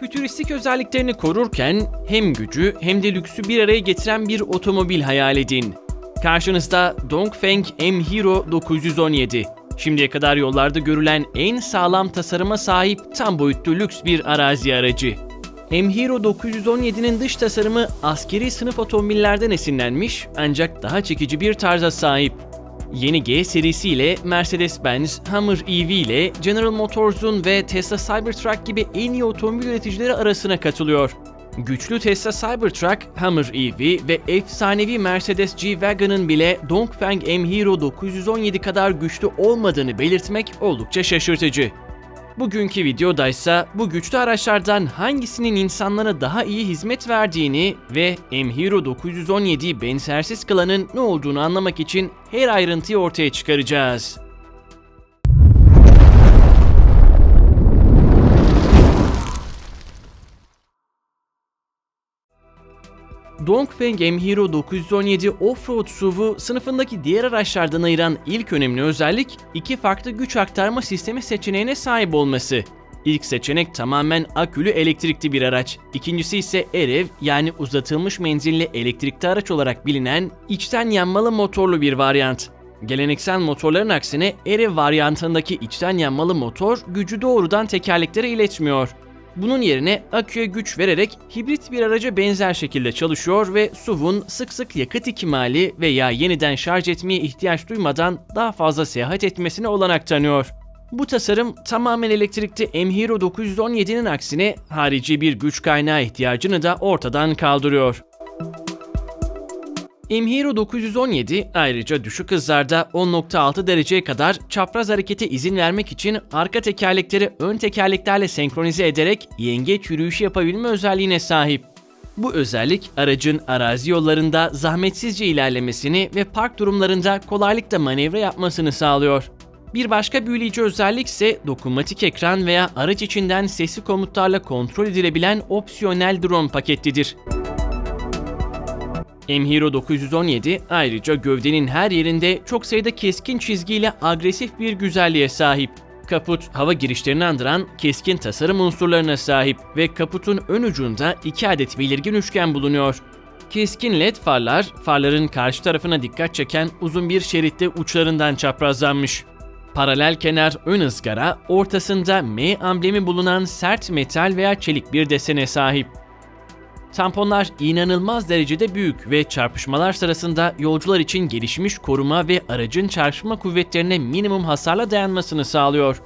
Fütüristik özelliklerini korurken hem gücü hem de lüksü bir araya getiren bir otomobil hayal edin. Karşınızda Dongfeng M-Hero 917. Şimdiye kadar yollarda görülen en sağlam tasarıma sahip tam boyutlu lüks bir arazi aracı. M-Hero 917'nin dış tasarımı askeri sınıf otomobillerden esinlenmiş ancak daha çekici bir tarza sahip. Yeni G serisiyle Mercedes-Benz, Hummer EV ile General Motors'un ve Tesla Cybertruck gibi en iyi otomobil üreticileri arasına katılıyor. Güçlü Tesla Cybertruck, Hummer EV ve efsanevi Mercedes G-Wagon'ın bile Dongfeng M-Hero 917 kadar güçlü olmadığını belirtmek oldukça şaşırtıcı. Bugünkü videoda ise bu güçlü araçlardan hangisinin insanlara daha iyi hizmet verdiğini ve M-Hero 917'yi benzersiz kılanın ne olduğunu anlamak için her ayrıntıyı ortaya çıkaracağız. Dongfeng M-Hero 917 Offroad SUV'u sınıfındaki diğer araçlardan ayıran ilk önemli özellik iki farklı güç aktarma sistemi seçeneğine sahip olması. İlk seçenek tamamen akülü elektrikli bir araç. İkincisi ise EREV yani uzatılmış menzilli elektrikli araç olarak bilinen içten yanmalı motorlu bir varyant. Geleneksel motorların aksine EREV varyantındaki içten yanmalı motor gücü doğrudan tekerleklere iletmiyor. Bunun yerine aküye güç vererek hibrit bir araca benzer şekilde çalışıyor ve SUV'un sık sık yakıt ikmali veya yeniden şarj etmeye ihtiyaç duymadan daha fazla seyahat etmesine olanak tanıyor. Bu tasarım tamamen elektrikli M-Hero 917'nin aksine harici bir güç kaynağı ihtiyacını da ortadan kaldırıyor. M-Hero 917 ayrıca düşük hızlarda 10.6 dereceye kadar çapraz harekete izin vermek için arka tekerlekleri ön tekerleklerle senkronize ederek yengeç yürüyüşü yapabilme özelliğine sahip. Bu özellik aracın arazi yollarında zahmetsizce ilerlemesini ve park durumlarında kolaylıkla manevra yapmasını sağlıyor. Bir başka büyüleyici özellik ise dokunmatik ekran veya araç içinden sesli komutlarla kontrol edilebilen opsiyonel drone paketlidir. M-Hero 917 ayrıca gövdenin her yerinde çok sayıda keskin çizgiyle agresif bir güzelliğe sahip. Kaput, hava girişlerini andıran keskin tasarım unsurlarına sahip ve kaputun ön ucunda iki adet belirgin üçgen bulunuyor. Keskin led farlar, farların karşı tarafına dikkat çeken uzun bir şeritte uçlarından çaprazlanmış. Paralel kenar ön ızgara, ortasında M amblemi bulunan sert metal veya çelik bir desene sahip. Tamponlar inanılmaz derecede büyük ve çarpışmalar sırasında yolcular için gelişmiş koruma ve aracın çarpışma kuvvetlerine minimum hasarla dayanmasını sağlıyor.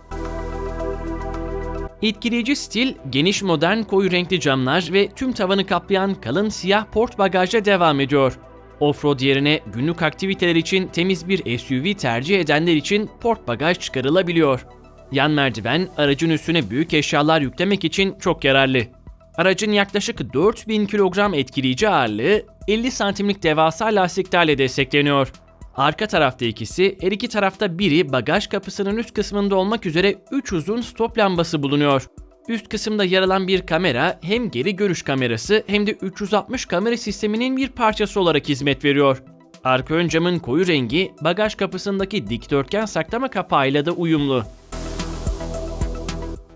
Etkileyici stil, geniş modern koyu renkli camlar ve tüm tavanı kaplayan kalın siyah port bagajla devam ediyor. Offroad yerine günlük aktiviteler için temiz bir SUV tercih edenler için port bagaj çıkarılabiliyor. Yan merdiven aracın üstüne büyük eşyalar yüklemek için çok yararlı. Aracın yaklaşık 4000 kilogram etkileyici ağırlığı 50 santimlik devasa lastiklerle destekleniyor. Arka tarafta ikisi, her iki tarafta biri bagaj kapısının üst kısmında olmak üzere 3 uzun stop lambası bulunuyor. Üst kısımda yer alan bir kamera hem geri görüş kamerası hem de 360 kamera sisteminin bir parçası olarak hizmet veriyor. Arka ön camın koyu rengi bagaj kapısındaki dikdörtgen saklama kapağıyla da uyumlu.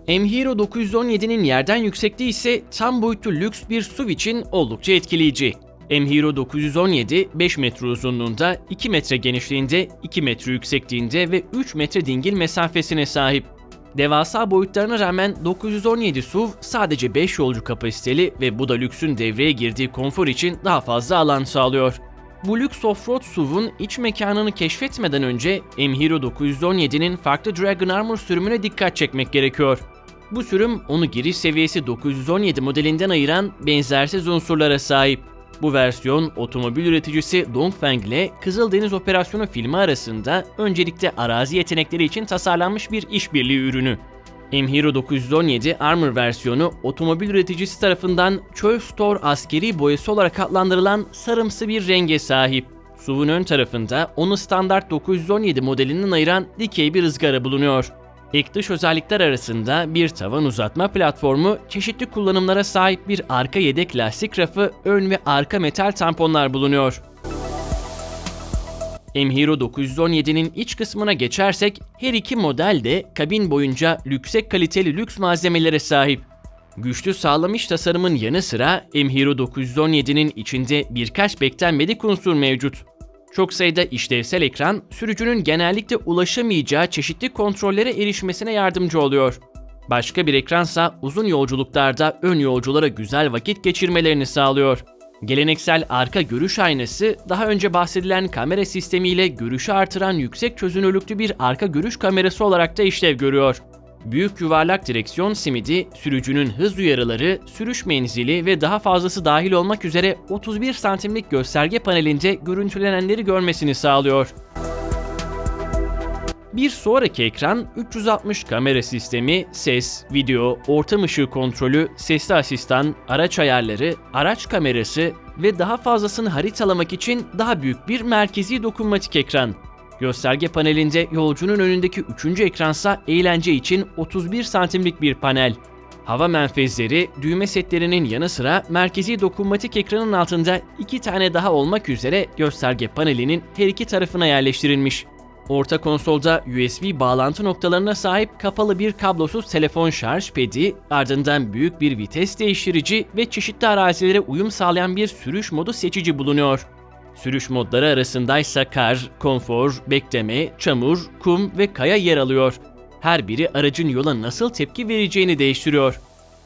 M-Hero 917'nin yerden yüksekliği ise tam boyutlu lüks bir SUV için oldukça etkileyici. M-Hero 917 5 metre uzunluğunda, 2 metre genişliğinde, 2 metre yüksekliğinde ve 3 metre dingil mesafesine sahip. Devasa boyutlarına rağmen 917 SUV sadece 5 yolcu kapasiteli ve bu da lüksün devreye girdiği konfor için daha fazla alan sağlıyor. Bu lüks offroad SUV'un iç mekanını keşfetmeden önce M-Hero 917'nin farklı Dragon Armor sürümüne dikkat çekmek gerekiyor. Bu sürüm onu giriş seviyesi 917 modelinden ayıran benzersiz unsurlara sahip. Bu versiyon otomobil üreticisi Dongfeng ile Kızıldeniz Operasyonu filmi arasında öncelikle arazi yetenekleri için tasarlanmış bir işbirliği ürünü. M-Hero 917 Armor versiyonu otomobil üreticisi tarafından Çöl Store askeri boyası olarak adlandırılan sarımsı bir renge sahip. SUV'un ön tarafında onu standart 917 modelinden ayıran dikey bir ızgara bulunuyor. Ek dış özellikler arasında bir tavan uzatma platformu, çeşitli kullanımlara sahip bir arka yedek lastik rafı, ön ve arka metal tamponlar bulunuyor. M-Hero 917'nin iç kısmına geçersek her iki model de kabin boyunca yüksek kaliteli lüks malzemelere sahip. Güçlü sağlamış tasarımın yanı sıra M-Hero 917'nin içinde birkaç beklenmedik unsur mevcut. Çok sayıda işlevsel ekran, sürücünün genellikle ulaşamayacağı çeşitli kontrollere erişmesine yardımcı oluyor. Başka bir ekransa uzun yolculuklarda ön yolculara güzel vakit geçirmelerini sağlıyor. Geleneksel arka görüş aynası, daha önce bahsedilen kamera sistemiyle görüşü artıran yüksek çözünürlüklü bir arka görüş kamerası olarak da işlev görüyor. Büyük yuvarlak direksiyon simidi, sürücünün hız uyarıları, sürüş menzili ve daha fazlası dahil olmak üzere 31 santimlik gösterge panelinde görüntülenenleri görmesini sağlıyor. Bir sonraki ekran 360 kamera sistemi, ses, video, ortam ışığı kontrolü, sesli asistan, araç ayarları, araç kamerası ve daha fazlasını haritalamak için daha büyük bir merkezi dokunmatik ekran. Gösterge panelinde yolcunun önündeki üçüncü ekransa eğlence için 31 santimlik bir panel. Hava menfezleri, düğme setlerinin yanı sıra merkezi dokunmatik ekranın altında iki tane daha olmak üzere gösterge panelinin her iki tarafına yerleştirilmiş. Orta konsolda USB bağlantı noktalarına sahip kapalı bir kablosuz telefon şarj pedi, ardından büyük bir vites değiştirici ve çeşitli arazilere uyum sağlayan bir sürüş modu seçici bulunuyor. Sürüş modları arasındaysa kar, konfor, bekleme, çamur, kum ve kaya yer alıyor. Her biri aracın yola nasıl tepki vereceğini değiştiriyor.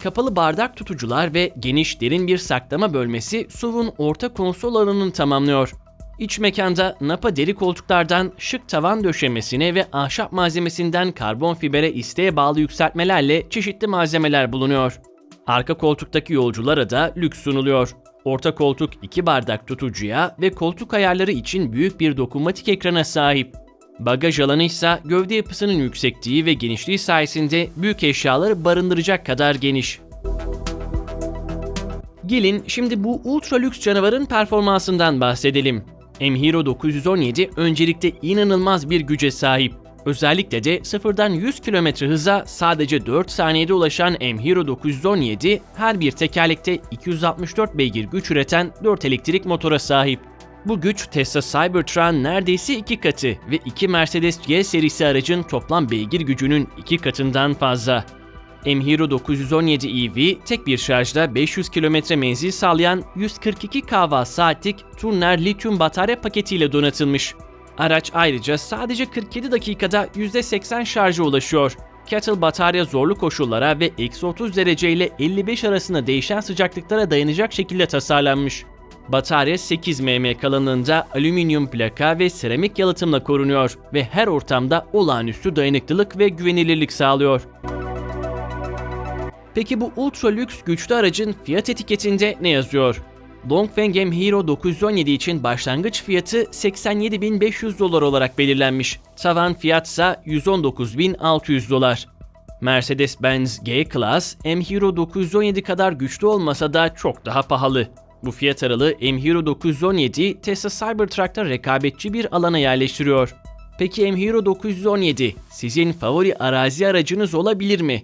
Kapalı bardak tutucular ve geniş derin bir saklama bölmesi SUV'un orta konsol alanını tamamlıyor. İç mekanda Napa deri koltuklardan şık tavan döşemesine ve ahşap malzemesinden karbon fibere isteğe bağlı yükseltmelerle çeşitli malzemeler bulunuyor. Arka koltuktaki yolculara da lüks sunuluyor. Orta koltuk iki bardak tutucuya ve koltuk ayarları için büyük bir dokunmatik ekrana sahip. Bagaj alanı ise gövde yapısının yüksekliği ve genişliği sayesinde büyük eşyaları barındıracak kadar geniş. Gelin şimdi bu ultra lüks canavarın performansından bahsedelim. M-Hero 917 öncelikle inanılmaz bir güce sahip. Özellikle de sıfırdan 100 km hıza sadece 4 saniyede ulaşan M-Hero 917 her bir tekerlekte 264 beygir güç üreten 4 elektrik motora sahip. Bu güç Tesla Cybertruck'ın neredeyse iki katı ve iki Mercedes G serisi aracın toplam beygir gücünün iki katından fazla. M-Hero 917 EV tek bir şarjda 500 km menzil sağlayan 142 kWh saatlik Turner lityum batarya paketiyle donatılmış. Araç ayrıca sadece 47 dakikada %80 şarja ulaşıyor. Kettle batarya zorlu koşullara ve eksi 30 derece ile 55 arasında değişen sıcaklıklara dayanacak şekilde tasarlanmış. Batarya 8 mm kalınlığında alüminyum plaka ve seramik yalıtımla korunuyor ve her ortamda olağanüstü dayanıklılık ve güvenilirlik sağlıyor. Peki bu ultra lüks güçlü aracın fiyat etiketinde ne yazıyor? Dongfeng M-Hero 917 için başlangıç fiyatı 87.500 dolar olarak belirlenmiş. Tavan fiyatsa 119.600 dolar. Mercedes-Benz G-Class, M-Hero 917 kadar güçlü olmasa da çok daha pahalı. Bu fiyat aralığı M-Hero 917 Tesla Cybertruck'ta rekabetçi bir alana yerleştiriyor. Peki M-Hero 917 sizin favori arazi aracınız olabilir mi?